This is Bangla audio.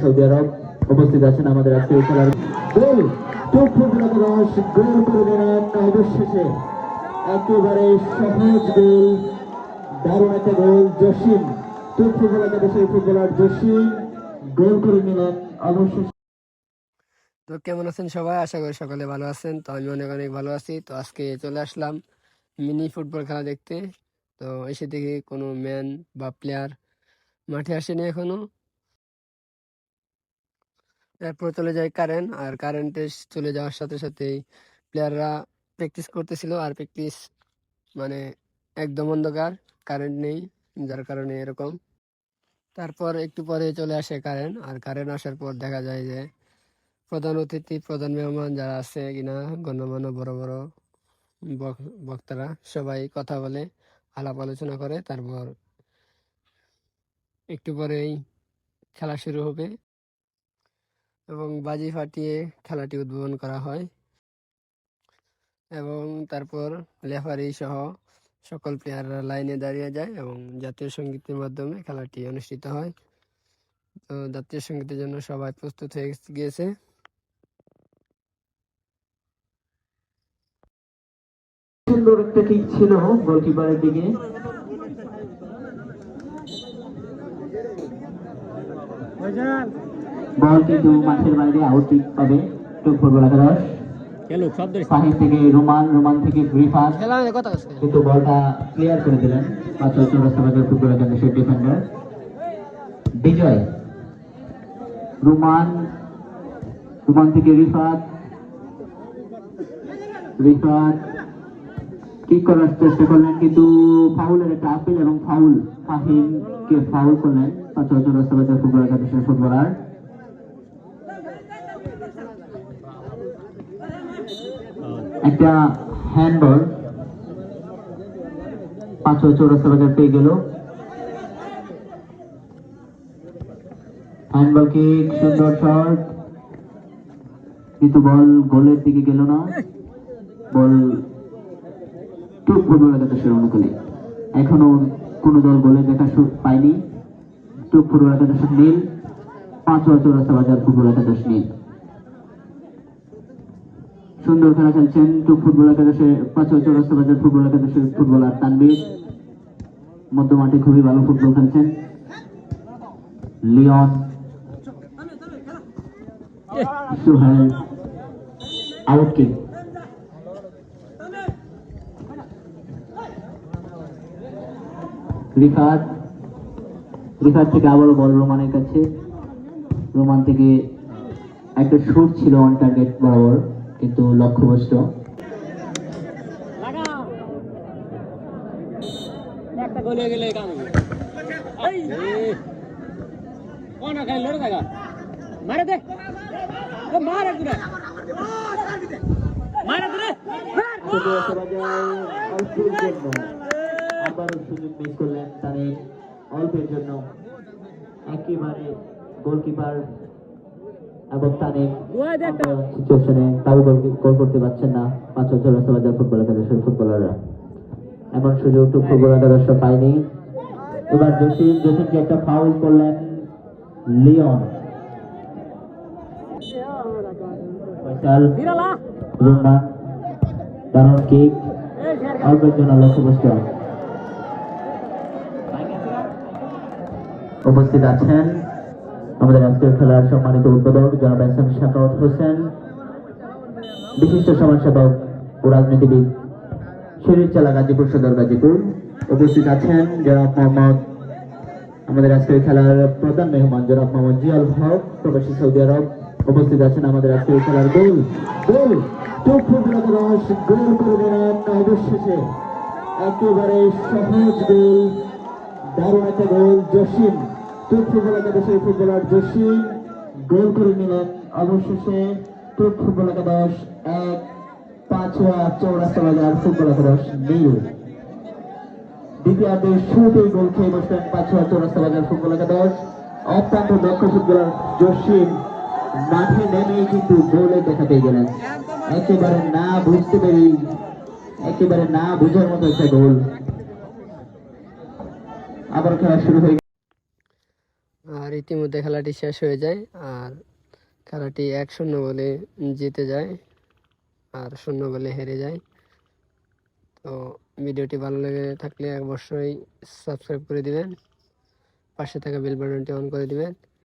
সৌদি আরব উপস্থিত আছেন আমাদের আজকের খেলার গোল। গোল অবশেষে। একেবারে সহজ গোল। দারুণ একটা গোল, জসিম। তো কেমন আছেন সবাই? আশা করি সকলে ভালো আছেন। তো আমি অনেক অনেক ভালো আছি। তো আজকে চলে আসলাম মিনি ফুটবল খেলা দেখতে। তো এসে দেখি কোনো ম্যান বা প্লেয়ার মাঠে আসেনি এখনও। এরপর চলে যায় কারেন্ট আর কারেন্টে চলে যাওয়ার সাথে সাথেই প্লেয়াররা প্র্যাকটিস করতেছিল আর প্র্যাকটিস মানে একদম অন্ধকার কারেন্ট নেই, যার কারণে এরকম। তারপর একটু পরে চলে আসে কারেন্ট আর কারেন্ট আসার পর দেখা যায় যে প্রধান অতিথি, প্রধান মেহমান যারা আছে কিনা, গণ্যমান্য বড় বড় বক- বক্তারা সবাই কথা বলে, আলাপ আলোচনা করে, তারপর একটু পরেই খেলা শুরু হবে। এবং বাজি ফাটিয়ে খেলাটি উদ্বোধন করা হয়। এবং তারপর লেফারি সহ সকল প্লেয়াররা লাইনে দাঁড়িয়ে যায় এবং জাতীয় সঙ্গীতের মাধ্যমে খেলাটি অনুষ্ঠিত হয়। তো জাতীয় সঙ্গীতের জন্য সবাই প্রস্তুত হয়ে গিয়েছে। সুন্দর একটা কিক ছিল গোলকিপারের দিকে। বল কিন্তু মাঠের বাইরে আউট কিক পাবে টুক ফুটবল একাদশ সাহিদ থেকে রোমান রোমান থেকে কিন্তু বলটা ক্লিয়ার করে দিলেন। পাঁচ চৌরাস্তা ফুটবল একাদশের ডিফেন্ডার বিজয়। রুমান রুমান থেকে রিফাত রিফাত কি করার চেষ্টা করলেন কিন্তু ফাউলের একটা আপিল এবং ফাউল ফাহিমকে ফাউল করলেন। পাঁচ চৌরাস্তা বাজার ফুটবল একাদশের ফুটবলার একটা হ্যান্ডবল পাঁচ চৌরাস্তা বাজার পেয়ে গেল। হ্যান্ডবল কিক সুন্দর শট কিন্তু বল গোলের দিকে গেল না। বল টুক ফুটবল একাদশের অনুকূলে। এখনও কোনো দল গোলে দেখা পায়নি। টুক ফুটবল একাদশের নীল। পাঁচ চৌরাস্তা বাজার ফুটবল একাদশ নীল। সুন্দর খেলা খেলছেন টুক ফুটবল একাদশের পাঁচ চৌরাস্তা বাজার ফুটবল একাদশের ফুটবলার তানবীর মধ্যমাঠে খুবই ভালো ফুটবল খেলছেন লিওন সুহেল। আউট রিফাত। রিফাত থেকে আবারও বল রোমানের কাছে। রোমান থেকে একটা শুট ছিল অন টার্গেট বরাবর। কিন্তু লক্ষ্যভ্রষ্ট। আবারও অল্পের জন্য। একেবারে গোলকিপার এবং একটা সিচুয়েশনে তাও গোল করতে পারছেন না। পাঁচ বছর বাজার ফুটবল একাদশের ফুটবলাররা এমন সুযোগ তো ফুটবল একাদশ পায়নি। এবার জসিম জসিমকে একটা ফাউল করলেন লিওন। কিক অল্পের জন্য উপস্থিত আছেন আমাদের আজকের খেলার সম্মানিত উদ্বোধক জনাব এস এম শাকাউত হোসেন, বিশিষ্ট সমাজসেবক ও রাজনীতিবিদ শরীর চালা গাজীপুর সদর গাজীপুর উপস্থিত আছেন জনাব মোহাম্মদ আমাদের আজকের খেলার প্রধান মেহমান জনাব মোহাম্মদ জিয়াল হক, প্রবাসী সৌদি আরব উপস্থিত আছেন আমাদের আজকের খেলার গোল গোল একেবারে সহজ গোল, দারুণ একটা গোল, জসিম। ফুটবল একাদশের ফুটবলার জসিম গোল করে নিলেন অবশেষে ফুটবল একাদশ এক পাঁচুয়া চৌরাস্তা বাজার ফুটবল একাদশ নীল দ্বিতীয়ার্ধের শুরুতেই গোল খেয়ে বসলেন পাঁচুয়া চৌরাস্তা বাজার ফুটবল একাদশ অত্যন্ত দক্ষ ফুটবলার জসিম মাঠে নেমেই কিন্তু গোলে দেখা পেয়ে গেলেন। একেবারে না বুঝতে পেরে একেবারে না বুঝার মতো একটা গোল। আবার খেলা শুরু হয়ে ইতিমধ্যে খেলাটি শেষ হয়ে যায় আর খেলাটি এক শূন্য বলে জিতে যায় আর শূন্য বলে হেরে যায়। তো ভিডিওটি ভালো লেগে থাকলে অবশ্যই সাবস্ক্রাইব করে দিবেন, পাশে থাকা বেল বাটনটি অন করে দিবেন।